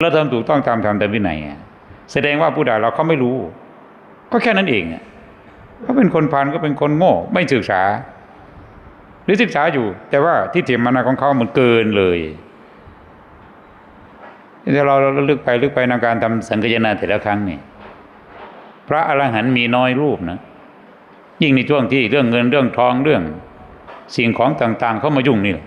เราทำถูกต้องตามธรรมตามวินัยอะแสดงว่าผู้ด่าเราเขาไม่รู้ ก็แค่นั้นเองเขาเป็นคนพันก็เป็นคนโง่ ไม่ศึกษา หรือศึกษาอยู่ แต่ว่าที่เถียงมานาของเขามันเกินเลยถ้าเราเราลึกไปลึกไปในการทำสังฆยนาแต่ละครั้งนี่พระอรหันต์มีน้อยรูปนะ ยิ่งในช่วงที่เรื่องเงินเรื่องทองเรื่อง สิ่งของต่าง ๆ เข้ามายุ่งนี่แหละ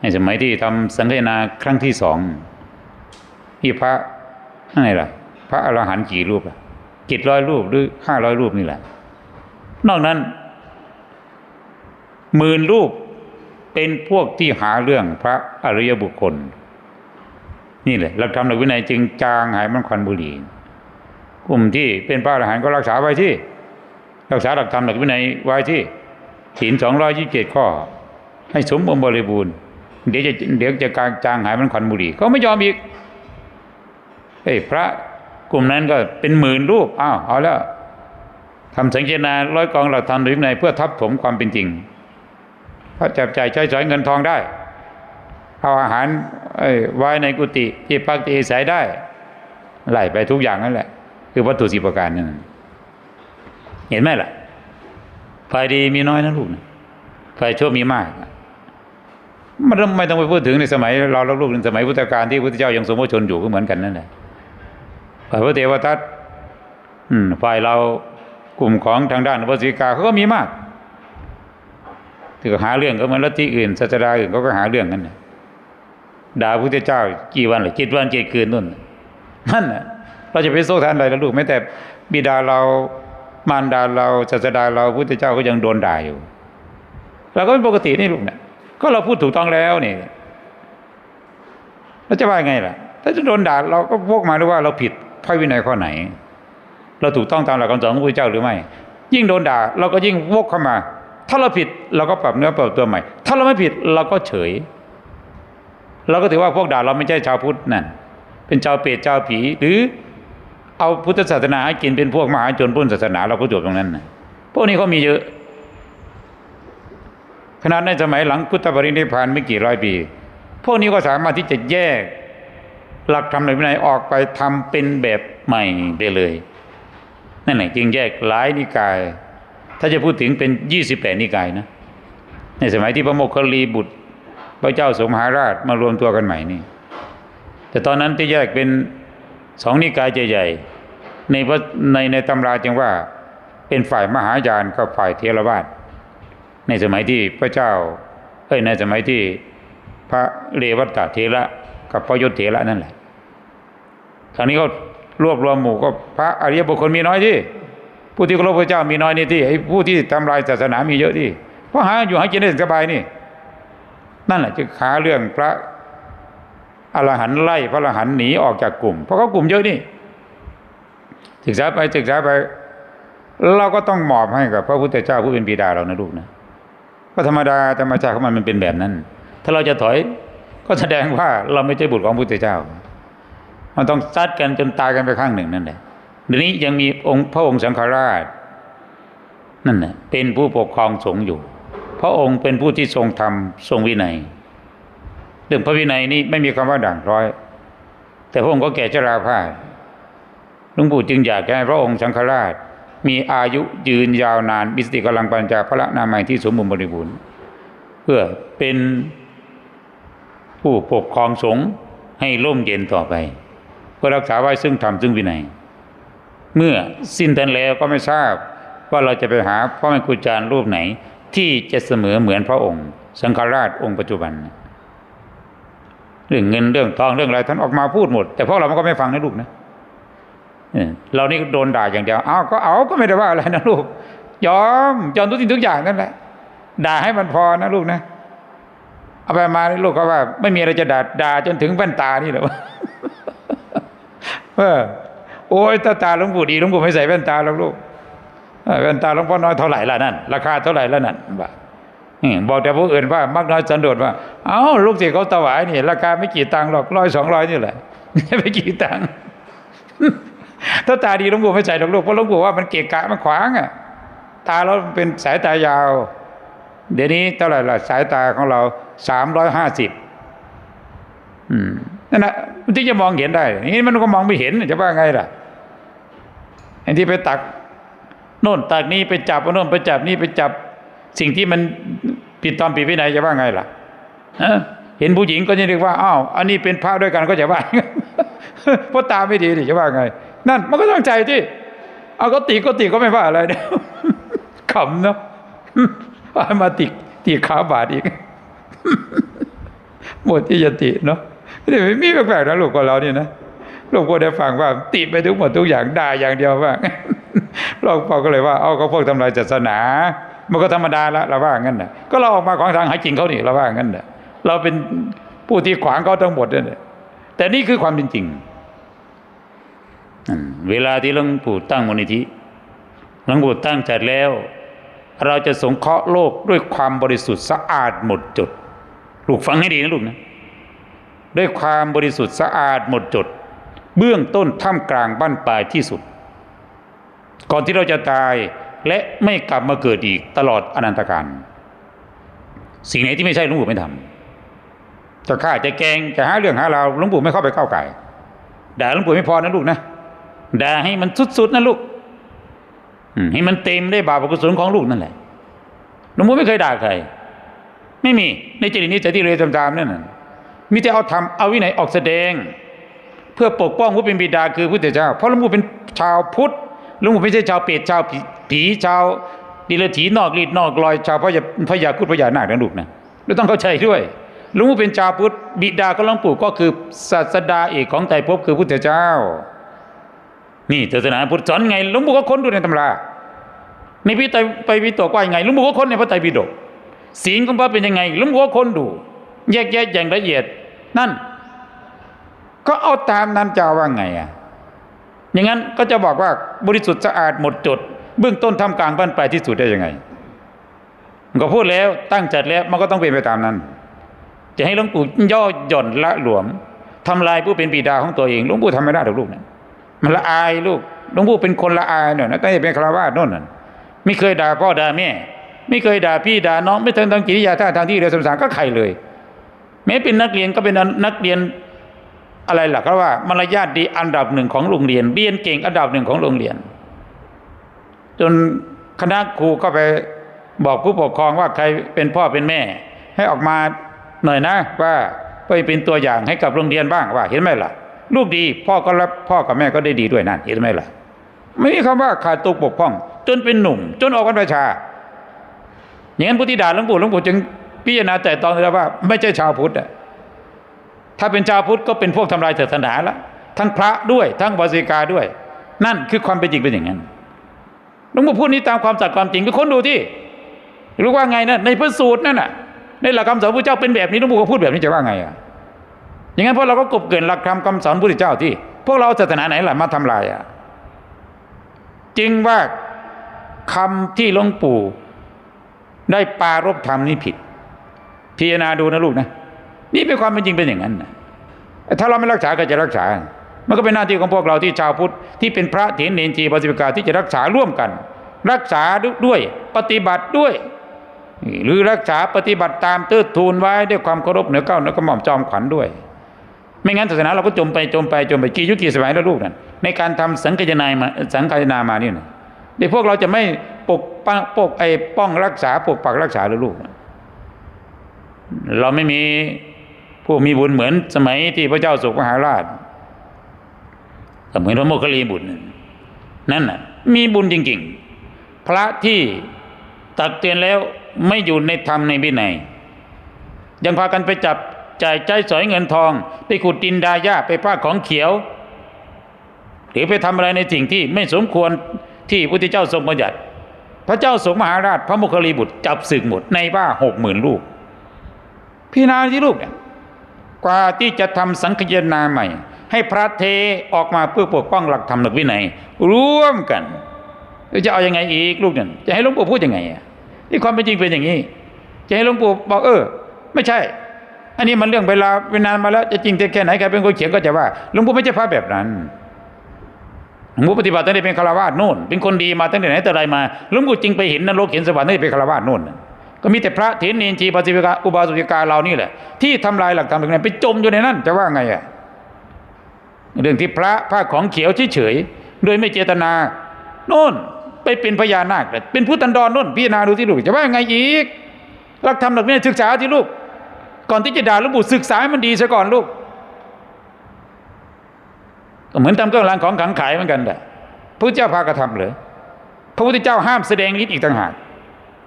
ในสมัยที่ทำสังฆนาครั้งที่สอง ที่พระอะไรล่ะ พระอรหันต์กี่รูปล่ะกิจร้อยรูปหรือห้าร้อยรูปนี่แหละ นอกนั้นหมื่นรูปเป็นพวกที่หาเรื่องพระอริยบุคคล นี่แหละหลักธรรมหลักวินัยจึงจางหายมันควันบุหรี่กลุ่มที่เป็นพระอรหันต์ก็รักษาไว้ที่ รักษาหลักธรรมหลักวินัยไว้ที่ศีลสองร้อยยี่สิบเจ็ดข้อ ให้สมบูรณ์บริบูรณ์เดี๋ยวจะเดี๋ยวจะกลางจางหายมันควันบุหรี่ก็ไม่ยอมอีก เฮ้ยพระกลุ่มนั้นก็เป็นหมื่นรูปอ้าวเอาแล้วทำสังเกตนาร้อยกองหลักธรรมหลักวินัยเพื่อทับถมความเป็นจริงพระจับจ่ายใช้สอยเงินทองได้เอาอาหารเอ้ยไว้ในกุฏิที่พักที่อายได้ไล่ไปทุกอย่างนั่นแหละ คือวัตถุสิบประการนั่นเห็นไหมล่ะฝ่ายดีมีน้อยนะลูกนะฝ่ายชั่วมีมากมันไม่ต้องไปพูดถึงในสมัยเราลูกในสมัยพุทธกาลที่พระพุทธเจ้ายังสมโภชนอยู่ก็เหมือนกันนั่นแหละ พระเทวทัตอืมฝ่ายเรากลุ่มของทางด้านพระศิกาเขาก็มีมากถือหาเรื่องก็เหมือนลัทธิอื่นศาสดาอื่นเขาก็หาเรื่องกันนะด่าพระพุทธเจ้ากี่วันหรือเจ็ดวันเจ็ดคืนนู่นนั่นน่ะเราจะไปโซ่ทานอะไรแล้วลูกแม้แต่บิดาเรามารดาเราศาสดาเราพุทธเจ้าก็ยังโดนด่าอยู่เราก็เป็นปกตินี่ลูกเนี่ยก็เราพูดถูกต้องแล้วนี่เราจะว่าไงล่ะ ถ้าจะโดนด่าเราก็พวกมาด้วยว่าเราผิด พระวินัยข้อไหน เราถูกต้องตามหลักคำสอนของพระเจ้าหรือไม่ ยิ่งโดนด่าเราก็ยิ่งวกเข้ามา ถ้าเราผิดเราก็ปรับเนื้อปรับตัวใหม่ ถ้าเราไม่ผิดเราก็เฉย เราก็ถือว่าพวกด่าเราไม่ใช่ชาวพุทธนั่นเป็นชาวเปรตชาวผี หรือเอาพุทธศาสนาให้กินเป็นพวกมหาชนพุทธศาสนาเราก็จบตรงนั้นนะพวกนี้เขามีเยอะขนาดในสมัยหลังพุทธปรินิพพานไม่กี่ร้อยปี พวกนี้ก็สามารถที่จะแยก หลักธรรมในวินัยออกไปทำเป็นแบบใหม่ได้เลยนั่นแหละจึงแยกหลายนิกาย ถ้าจะพูดถึงเป็นยี่สิบแปดนิกายนะในสมัยที่พระโมคคัลลีบุตร พระเจ้าสมหาราชมารวมตัวกันใหม่นี่ แต่ตอนนั้นที่แยกเป็นสองนิกายใหญ่ๆในในในตำราจึงว่าเป็นฝ่ายมหายานกับฝ่ายเทรวาสในสมัยที่พระเจ้าเอ้ยในสมัยที่พระเรวัตตเทระ กับพระยศเถระนั่นแหละคราวนี้ก็รวบรวมหมู่ก็พระอริยบุคคลมีน้อยที่ผู้ที่เคารพพระเจ้ามีน้อยนี่ที่ไอ้ผู้ที่ทำลายศาสนามีเยอะที่เพราะหาอยู่หากินได้สบายนี่ นั่นแหละจึงหาเรื่องพระอรหันต์ไล่พระอรหันต์หนีออกจากกลุ่ม เพราะเขากลุ่มเยอะนี่ศึกษาไปศึกษาไป เราก็ต้องมอบให้กับ พระพุทธเจ้าผู้เป็นบิดาเรานะลูกนะก็ธรรมดาธรรมชาติของมันมันเป็นแบบนั้น ถ้าเราจะถอย ก็แสดงว่าเราไม่ใช่บุตรของพระพุทธเจ้า มันต้องซัดกันจนตายกันไปข้างหนึ่งนั่นแหละเดี๋ยวนี้ยังมีองค์พระองค์สังฆราชนั่นแหละเป็นผู้ปกครองสงฆ์อยู่ พระองค์เป็นผู้ที่ทรงธรรมทรงวินัยเรื่องพระวินัยนี้ไม่มีคำว่าด่างร้อย แต่พระองค์ก็แก่ชราภาพหลวงปู่จึงอยากให้พระองค์สังฆราช มีอายุยืนยาวนานมีสติกำลังปัญญาพระนามัยที่สมบูรณ์บริบูรณ์เพื่อเป็น ผู้ปกครองสงฆ์ให้ร่มเย็นต่อไป เพื่อรักษาไว้ซึ่งธรรมซึ่งวินัย เมื่อสิ้นทันแล้วก็ไม่ทราบว่าเราจะไปหาพ่อแม่ครูอาจารย์รูปไหน ที่จะเสมอเหมือนพระองค์ สังฆราชองค์ปัจจุบันเรื่องเงินเรื่องทองเรื่องอะไรท่านออกมาพูดหมด แต่พวกเรามันก็ไม่ฟังนะลูกนะเออเรานี่โดนด่าอย่างเดียวเอ้าก็เอาก็ไม่ได้ว่าอะไรนะลูกยอมยอมทุกสิ่งทุกอย่างนั่นแหละด่าให้มันพอนะลูกนะ เอาไปมาลูกก็ว่า ไม่มีอะไรจะด่าด่าจนถึงแว่นตานี่แหละเออโอ้ยตาตาหลวงปู่ดีหลวงปู่ไม่ใส่แว่นตาหรอกลูกแว่นตาหลวงพ่อน้อยเท่าไหร่ละนั่นราคาเท่าไหร่ละนั่นบ่าอืมบอกแต่ผู้อื่นว่ามักน้อยสันโดษว่า เอ้าลูกศิษย์เขาถวายนี่ ราคาไม่กี่ตังค์หรอกร้อยสองร้อยนี่แหละไม่กี่ตังค์ถ้าตาดีหลวงปู่ไม่ใส่หรอกลูกเพราะหลวงปู่ว่ามันเกะกะมันขวางอะ ตาเราเป็นสายตายาว เดี๋ยวนี้เท่าไหร่ละสายตาของเราสามร้อยห้าสิบนั่นนะมันที่จะมองเห็นได้นี่มันก็มองไม่เห็นจะว่าไงล่ะไอ้ที่ไปตักโน่นตักนี้ไปจับโน่นไปจับนี่ไปจับ สิ่งที่มันผิดตามผิดวินัยจะว่าไงล่ะเออเห็นผู้หญิงก็จะเรียกว่าอ้าวอันนี้เป็นพระด้วยกันก็จะว่าเพราะตาไม่ดีนี่จะว่าไง นั่นมันก็ต้องใจที่เอาก็ติก็ติก็ไม่ว่าอะไรเนี่ยขำเนาะ ว่ามาติตีขาบาดอีก หมดที่จะติเนาะนี่ไม่มีแปลกๆนะลูกของเราเนี่ยนะลูกก็ได้ฟังว่าติไปทุกหมดทุกอย่างด่าอย่างเดียวว่าเราพอก็เลยว่าเอาเขาพวกทำลายศาสนา มันก็ธรรมดาละเราว่างั้นนะก็เราออกมาของทางหาจริงเขานี่เราว่างั้นนะเราเป็นผู้ที่ขวางเขาทั้งหมดนั่นแหละแต่นี่คือความจริงเวลาที่หลวงปู่ตั้งมูลนิธิหลวงปู่ตั้งจัดแล้ว เราจะสงเคราะห์โลกด้วยความบริสุทธิ์สะอาดหมดจด ลูกฟังให้ดีนะลูกนะ ด้วยความบริสุทธิ์สะอาดหมดจด เบื้องต้นท่ามกลางบ้านปลายที่สุด ก่อนที่เราจะตายและไม่กลับมาเกิดอีกตลอดอนันตการสิ่งไหนที่ไม่ใช่หลวงปู่ไม่ทำจะฆ่าจะแกงจะหาเรื่องหาเราหลวงปู่ไม่เข้าไปเข้าไก่ด่าหลวงปู่ไม่พอนะลูกนะด่าให้มันสุดๆนะลูก ให้มันเต็มได้บาปอกุศลของลูกนั่นแหละหลวงปู่ไม่เคยด่าใคร ไม่มีในจริตนี้แต่ที่เรียนตามๆนั่นน่ะมีแต่เอาทำเอาวินัยออกแสดง เพื่อปกป้องผู้เป็นบิดาคือพุทธเจ้า เพราะหลวงปู่เป็นชาวพุทธหลวงปู่ไม่ใช่ชาวเปรตชาวผีชาวดิลถีนอกรีดนอกลอยชาวพระยาพระยาคุดพระยานาคนะลูกนะเราต้องเข้าใจด้วยหลวงปู่เป็นชาวพุทธบิดาของหลวงปู่ก็คือศาสดาเอกของไตรภพคือพุทธเจ้า นี่ศาสนาพุทธสอนไงลวงปู่ก็ค้นดูในตำราในพิไตไปวิตกว่ายังไงลวงปู่ก็ค้นในพระไตรปิฎกศีลของพระเป็นยังไงลวงปู่ก็ค้นดู แยกแยะอย่างละเอียด นั่น ก็เอาตามนั้นจะว่าไงอะอย่างนั้นก็จะบอกว่าบริสุทธิ์สะอาดหมดจด เบื้องต้นทำกลางบ้านปลายที่สุดได้ยังไงมันก็พูดแล้วตั้งจัดแล้วมันก็ต้องเป็นไปตามนั้น จะให้หลวงปู่ย่อหย่อนละหลวมทำลายผู้เป็นบิดาของตัวเองหลวงปู่ทำไม่ได้หรอกลูกนะ มันละอายลูกหลวงปู่เป็นคนละอายเนี่ยนะตั้งแต่เป็นคารวาสโน่นน่ะไม่เคยด่าพ่อด่าแม่ ไม่เคยด่าพี่ด่าน้องไม่เทิงทางกิริยาท่าทางที่เรียนสมสารก็ใครเลย แม้เป็นนักเรียนก็เป็นนักเรียนอะไรล่ะครับว่ามารยาทดีอันดับหนึ่งของโรงเรียนเรียนเก่งอันดับหนึ่งของโรงเรียน จนคณะครูก็ไปบอกผู้ปกครองว่าใครเป็นพ่อเป็นแม่ ให้ออกมาหน่อยนะว่าไปเป็นตัวอย่างให้กับโรงเรียนบ้างว่าเห็นไหมล่ะ ลูกดีพ่อก็รับพ่อกับแม่ก็ได้ดีด้วยนั่นเห็นไหมล่ะ ไม่มีคำว่าขาดตกบกพร่อง จนเป็นหนุ่ม จนออกพรรษาอย่างนั้นพุทธิดาหลวงปู่หลวงปู่จึงพิจารณาแต่ตอนแล้วว่า ไม่ใช่ชาวพุทธอะถ้าเป็นชาวพุทธก็เป็นพวกทำลายศาสนาละทั้งพระด้วยทั้งบาสิกาด้วย นั่นคือความเป็นจริงเป็นอย่างนั้นหลวงปู่พูดนี้ตามความสัตย์ความจริงไปค้นดูที่รู้ว่าไงนะในพระสูตรนั่นน่ะในหลักคำสอนพระเจ้าเป็นแบบนี้หลวงปู่ก็พูดแบบนี้จะว่าไงอะ อย่างนั้นพวกเราก็กบเกินหลักธรรมคำสอนพระพุทธเจ้าที่ พวกเราศาสนาไหนล่ะมาทำลายอะจึงว่าคำที่หลวงปู่ ได้ปารบธรรมนี่ผิด พิจารณาดูนะลูกนะ นี่เป็นความเป็นจริงเป็นอย่างนั้นนะถ้าเราไม่รักษาก็จะรักษา มันก็เป็นหน้าที่ของพวกเราที่ชาวพุทธที่เป็นพระเถรเนนจีปฏิปิกาที่จะรักษาร่วมกัน รักษาด้วยปฏิบัติด้วย หรือรักษาปฏิบัติตามเติดทูนไว้ด้วยความเคารพเหนือเก้าเหนือกระหม่อมจอมขวัญด้วย ไม่งั้นศาสนาเราก็จมไปจมไปจมไปกี่ยุคกี่สมัยแล้วลูกนั่นในการทำสังฆนายมาสังฆนามานี่นะเดี๋ยวพวกเราจะไม่ปกป้องปกไอ้ป้องรักษาปกปักรักษาหรือลูก เราไม่มีผู้มีบุญเหมือนสมัยที่พระเจ้าสุขมหาราชเหมือนพระโมคคัลลีบุตรนั่นน่ะ มีบุญจริงๆ พระที่ตักเตือนแล้วไม่อยู่ในธรรมในวินัยยังพากันไปจับ จ่ายใจสอยเงินทอง ไปขุดดินดาหญ้าไปผ้าของเขียว หรือไปทำอะไรในสิ่งที่ไม่สมควรที่พระพุทธเจ้าทรงบัญญัติ พระเจ้าสงมหาราชพระโมคคัลลีบุตรจับศึกหมดในบ้าหกหมื่นลูกพี่นาที่ลูกเนี่ยกว่าที่จะทำสังคยนาใหม่ ให้พระเทออกมาเพื่อปกป้องหลักธรรมหลักวินัยร่วมกันจะเอาอยัางไงอีกลูกเนี่ยจะให้หลวงปู่พูดยังไงอะที่ความเป็นจริงเป็นอย่างนี้ จะให้หลวงปู่บอกเออ ไม่ใช่ อันนี้มันเรื่องเวลาเวนานมาแล้วจะจริงแค่ไหนใครเป็นคนเขียนก็จะว่าหลวงปู่ไม่ใช่พระแบบนั้นหลวงปู่ปฏิบัติตั้งแต่เป็นคารวาสโน่น เป็นคนดีมาตั้งแต่ไหนแต่ไรมาหลวงปู่จริงไปเห็นนรกเห็นสวรรค์ตั้งแต่เป็นคารวาสโน่นก็มีแต่พระเถรเนนจีปฏิปิกาอุบาสิกาเรานี่แหละ ที่ทำลายหลักธรรมตรงนั้นไปจมอยู่ในนั้นจะว่าไงอะเรื่องที่พระผ้าของเขียวเฉยๆโดยไม่เจตนาโน่นไปเป็นพญานาคเป็นผู้ตันดรโน่นพิจารณาดูที่ลูกจะว่าไงอีกหลักธรรมหลักนัยศึกษาที่ลูก ก่อนที่จะด่าหลวงปู่ศึกษาให้มันดีซะก่อนลูกก็เหมือนทำเครื่องรางของขังขายเหมือนกันแหละพระเจ้าพากระทำเลยพระพุทธเจ้าห้ามแสดงฤทธิ์อีกต่างหาก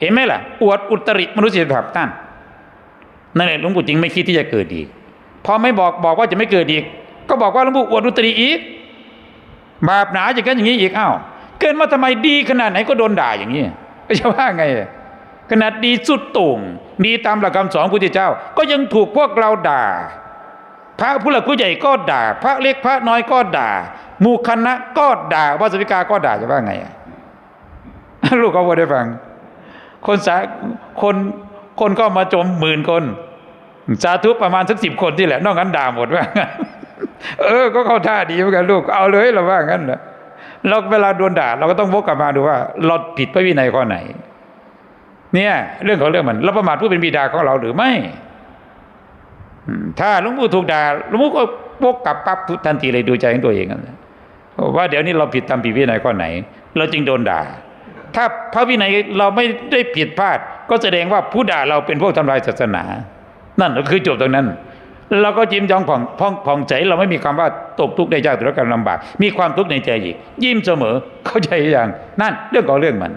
เห็นไหมล่ะ อวดอุตริมนุษยธรรมนั่นนั่นแหละหลวงปู่จริงไม่คิดที่จะเกิดอีกพอไม่บอกบอกว่าจะไม่เกิดอีก ก็บอกว่าหลวงปู่อวดอุตริอีกบาปหนาอย่างนั้นอย่างนี้อีกอ้าวเกิดมาทำไมดีขนาดไหนก็โดนด่าอย่างนี้จะว่าไงขนาดดีสุดโต่ง ดีตามหลักคำสอนพระพุทธเจ้า ก็ยังถูกพวกเราด่า พระผู้หลักผู้ใหญ่ก็ด่า พระเล็กพระน้อยก็ด่ามูคณะก็ด่าวัสวิกาก็ด่าจะว่าไงลูกเขาบอกได้ฟัง คนสาคนคนก็มาจมหมื่นคน สาธุประมาณสักสิบคนที่แหละ นอกนั้นด่าหมดว่างั้นเออ ก็เข้าท่าดีเหมือนกันลูก เอาเลยเราว่างั้นนะเราเวลาโดนด่า เราก็ต้องวกกลับมาดูว่า เราผิดพระวินัยข้อไหน เนี่ยเรื่องของเรื่องมันเราประมาทผู้เป็นบิดาของเราหรือไม่ถ้าหลุงปู่ถูกด่าหลุงปู่ก็วกกลับปั๊บทุกทันทีเลยดูใจของตัวเองนะว่าเดี๋ยวนี้เราผิดตามผิดวินัยข้อไหน เราจึงโดนด่า ถ้าพระวินัยเราไม่ได้ผิดพลาด ก็แสดงว่าผู้ด่าเราเป็นพวกทำลายศาสนา นั่นก็คือจบตรงนั้น เราก็ยิ้มยองผ่องผ่องผ่องใจ เราไม่มีคำว่าตกทุกข์ได้ยากหรือการลำบาก มีความทุกข์ในใจอีก ยิ้มเสมอเข้าใจอย่างนั่นเรื่องของเรื่องมัน